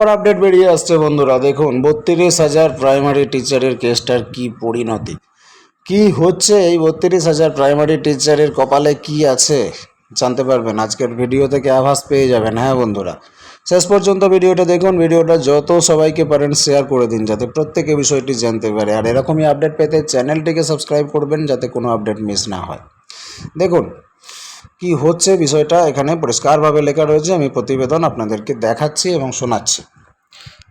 Update বেরিয়ে আসছে বন্ধুরা। দেখুন, বত্রিশ হাজার প্রাইমারি টিচারের কেসটার কি পরিণতি? কি হচ্ছে এই বত্রিশ হাজার প্রাইমারি টিচারের কপালে কি আছে? জানতে পারবেন। আজকের ভিডিও থেকে আভাস পেয়ে যাবেন। হ্যাঁ বন্ধুরা। শেষ পর্যন্ত ভিডিওটা দেখুন। ভিডিওটা যত সবাইকে পারেন শেয়ার করে দিন, যাতে প্রত্যেকে বিষয়টি জানতে পারে। আর এরকমই আপডেট পেতে চ্যানেলটিকে সাবস্ক্রাইব করবেন, যাতে কোনো আপডেট মিস না হয়। দেখুন কি হচ্ছে বিষয়টা এখানে পরিষ্কারভাবে লেখা রয়েছে, আমি প্রতিবেদন আপনাদেরকে দেখাচ্ছি এবং শোনাচ্ছি।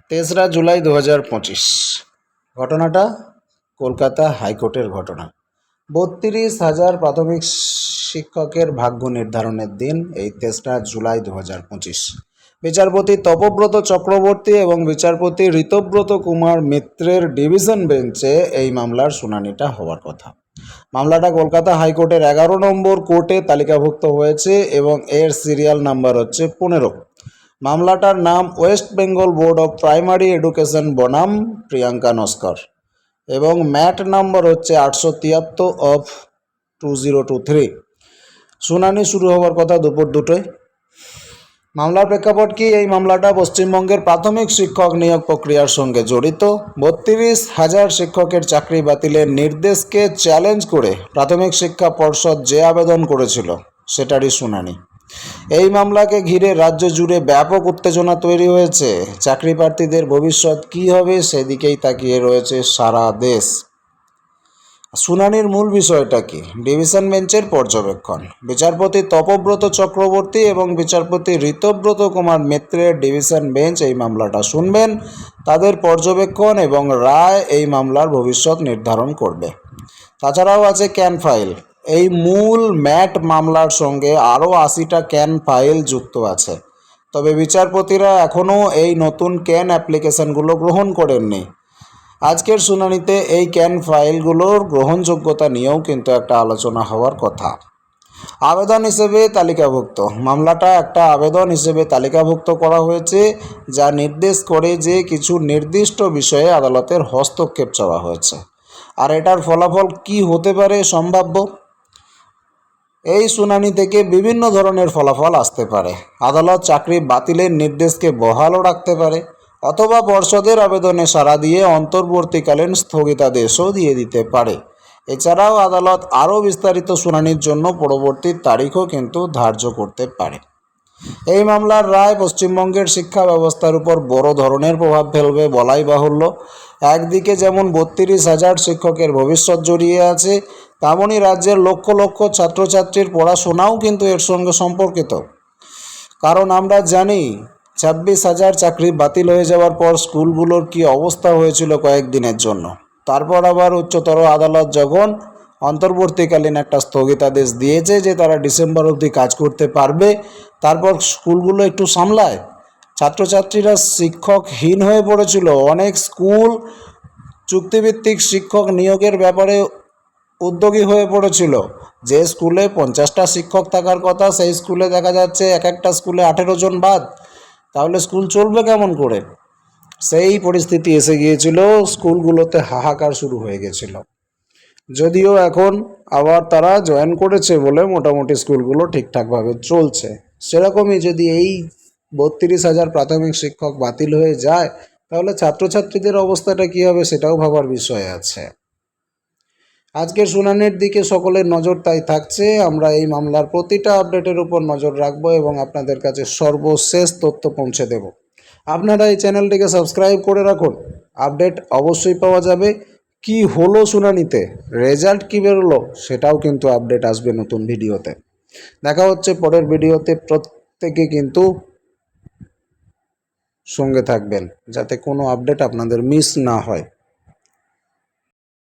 তেসরা জুলাই দু হাজার পঁচিশ, ঘটনাটা কলকাতা হাইকোর্টের ঘটনা। বত্রিশ হাজার প্রাথমিক শিক্ষকের ভাগ্য নির্ধারণের দিন, এই তেসরা জুলাই দু হাজার পঁচিশ। বিচারপতি তপব্রত চক্রবর্তী এবং বিচারপতি ঋতব্রত কুমার মিত্রের ডিভিশন বেঞ্চে এই মামলার শুনানিটা হওয়ার কথা। মামলাটা কলকাতা হাইকোর্টের এগারো নম্বর কোর্টে তালিকাভুক্ত হয়েছে এবং এর সিরিয়াল নাম্বার হচ্ছে পনেরো। মামলাটার নাম West Bengal board of primary education বনাম, প্রিয়াঙ্কা নস্কর। এবং ম্যাট নাম্বার হচ্ছে আটশো তিয়াত্তর of two zero two three. শুনানি শুরু হওয়ার কথা দুপুর দুটোয়। মামলার প্রেক্ষাপট কি? এই মামলাটা পশ্চিমবঙ্গের প্রাথমিক শিক্ষক নিয়োগ প্রক্রিয়ার সঙ্গে জড়িত। বত্রিশ হাজার শিক্ষকের চাকরি বাতিলের নির্দেশকে চ্যালেঞ্জ করে প্রাথমিক শিক্ষা পর্ষদ যে আবেদন করেছিল, সেটারই শুনানি। এই মামলাকে ঘিরে রাজ্য জুড়ে ব্যাপক উত্তেজনা তৈরি হয়েছে। চাকরি প্রার্থীদের ভবিষ্যৎ কী হবে, সেদিকেই তাকিয়ে রয়েছে সারা দেশ। শুনানির মূল বিষয়টা কি? ডিভিশন বেঞ্চের পর্যবেক্ষণ। বিচারপতি তপব্রত চক্রবর্তী এবং বিচারপতি ঋতব্রত কুমার মিত্রের ডিভিশন বেঞ্চ এই মামলাটা শুনবেন, তাদের পর্যবেক্ষণ এবং রায় এই মামলার ভবিষ্যৎ নির্ধারণ করবে। তাছাড়াও আছে ক্যান ফাইল। এই মূল ম্যাট মামলার সঙ্গে আরও আশিটা ক্যান ফাইল যুক্ত আছে। তবে বিচারপতিরা এখনও এই নতুন ক্যান অ্যাপ্লিকেশনগুলো গ্রহণ করেননি। আজকের শুনানিতে এই ক্যান ফাইলগুলোর গ্রহণযোগ্যতা নিয়েও কিন্তু একটা আলোচনা হওয়ার কথা। আবেদন হিসেবে তালিকাভুক্ত। মামলাটা একটা আবেদন হিসেবে তালিকাভুক্ত করা হয়েছে, যা নির্দেশ করে যে কিছু নির্দিষ্ট বিষয়ে আদালতের হস্তক্ষেপ চাওয়া হয়েছে। আর এটার ফলাফল কি হতে পারে সম্ভাব্য? এই শুনানি থেকে বিভিন্ন ধরনের ফলাফল আসতে পারে। আদালত চাকরি বাতিলের নির্দেশকে বহালও রাখতে পারে। অথবা পর্ষদের আবেদনে সাড়া দিয়ে অন্তর্বর্তীকালীন স্থগিতাদেশও দিয়ে দিতে পারে। এছাড়াও আদালত আরও বিস্তারিত শুনানির জন্য পরবর্তী তারিখও কিন্তু ধার্য করতে পারে। এই মামলার রায় পশ্চিমবঙ্গের শিক্ষা ব্যবস্থার উপর বড় ধরনের প্রভাব ফেলবে বলাই বাহুল্য। একদিকে যেমন বত্রিশ হাজার শিক্ষকের ভবিষ্যৎ জড়িয়ে আছে তেমনই রাজ্যের লক্ষ লক্ষ ছাত্রছাত্রীর পড়াশোনাও কিন্তু এর সঙ্গে সম্পর্কিত। কারণ আমরা জানি ছাব্বিশ হাজার চাকরি বাতিল হয়ে যাওয়ার পর স্কুলগুলোর কি অবস্থা হয়েছিল কয়েকদিনের জন্য? তারপর আবার উচ্চতর আদালত যখন অন্তর্বর্তীকালীন একটা স্থগিতাদেশ দিয়েছে যে তারা ডিসেম্বর অবধি কাজ করতে পারবে, তারপর স্কুলগুলো একটু সামলায়। ছাত্রছাত্রীরা শিক্ষকহীন হয়ে পড়েছিল। অনেক স্কুল চুক্তিভিত্তিক শিক্ষক নিয়োগের ব্যাপারে উদ্যোগী হয়ে পড়েছিল। যে স্কুলে পঞ্চাশটা শিক্ষক থাকার কথা, সেই স্কুলে দেখা যাচ্ছে এক একটা স্কুলে আঠেরো জন বাদ। তাহলে স্কুল চলবে কেমন করে? সেই পরিস্থিতি এসে গিয়েছিল, স্কুলগুলোতে হাহাকার শুরু হয়ে গেছিল। যদিও এখন আবার তারা জয়েন করেছে বলে মোটামুটি স্কুলগুলো ঠিকঠাকভাবে চলছে। সেরকমই যদি এই বত্রিশ হাজার প্রাথমিক শিক্ষক বাতিল হয়ে যায়, তাহলে ছাত্রছাত্রীদের অবস্থাটা কী হবে সেটাও ভাবার বিষয় আছে। আজকের শুনানির দিকে সকলের নজর তাই থাকছে। আমরা এই মামলার প্রতিটা আপডেটের উপর নজর রাখব এবং আপনাদের কাছে সর্বশেষ তথ্য পৌঁছে দেব। আপনারা এই চ্যানেলটিকে সাবস্ক্রাইব করে রাখুন। আপডেট অবশ্যই পাওয়া যাবে। কি হলো শুনানিতে? রেজাল্ট কী বেরোলো? সেটাও কিন্তু আপডেট আসবে নতুন ভিডিওতে। দেখা হচ্ছে পরের ভিডিওতে। প্রত্যেকে কিন্তু সঙ্গে থাকবেন যাতে কোনো আপডেট আপনাদের মিস না হয়।